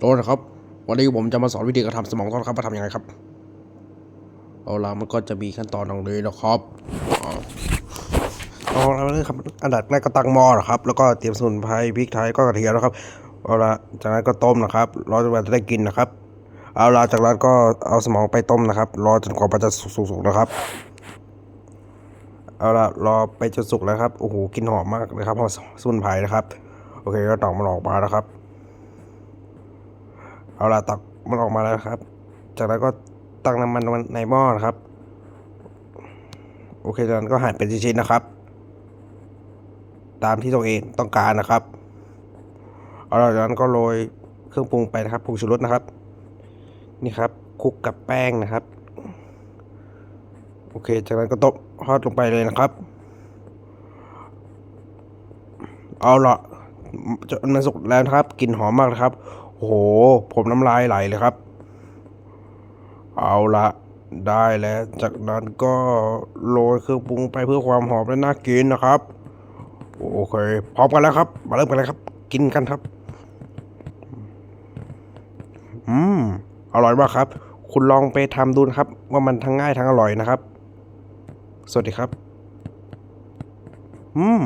โทษนะครับ วันนี้ผมจะมาสอนวิธีการทำสมองทอดครับว่าทำยังไงครับ เอาละมันก็จะมีขั้นตอนดังนี้นะครับเอาละไรครับอันดับแรกก็ตั้งหม้อนะครับ แล้วก็เตรียมสมุนไพรพริกไทยก็กระเทียมนะครับ เอาละจากนั้นก็ต้มนะครับ รอจนกว่าจะได้กินนะครับ เอาละจากนั้นก็เอาสมองไปต้มนะครับ รอจนกว่ามันจะสุกๆนะครับ เอาละรอไปจนสุกแล้วครับ โอ้โห กินหอมมากเลยครับหอมสมุนไพรนะครับ โอเค ก็ตอกมันออกมาแล้วครับ เอาละตักมันออกมาแล้วครับ จากนั้นก็ตั้งน้ำมันในหม้อนะครับ โอเคจากนั้นก็หั่นเป็นชิ้นๆนะครับ ตามที่ตัวเองต้องการนะครับเอาละจากนั้นก็โรยเครื่องปรุงไปนะครับผงชูรสนะครับ นี่ครับคลุกกับแป้งนะครับ โอเค จากนั้นก็ตบทอดลงไปเลยนะครับ เอาละจนมันสุกแล้วนะครับกลิ่นหอมมากนะครับ โห ผมน้ำลายไหลเลยครับ เอาละได้แล้ว จากนั้นก็โรยเครื่องปรุงไปเพื่อความหอมและน่ากินนะครับ โอเค พร้อมกันแล้วครับ มาเริ่มกันเลยครับ กินกันครับ อืม อร่อยมากครับ คุณลองไปทำดูนะครับ ว่ามันทั้งง่ายทั้งอร่อยนะครับ สวัสดีครับ อืม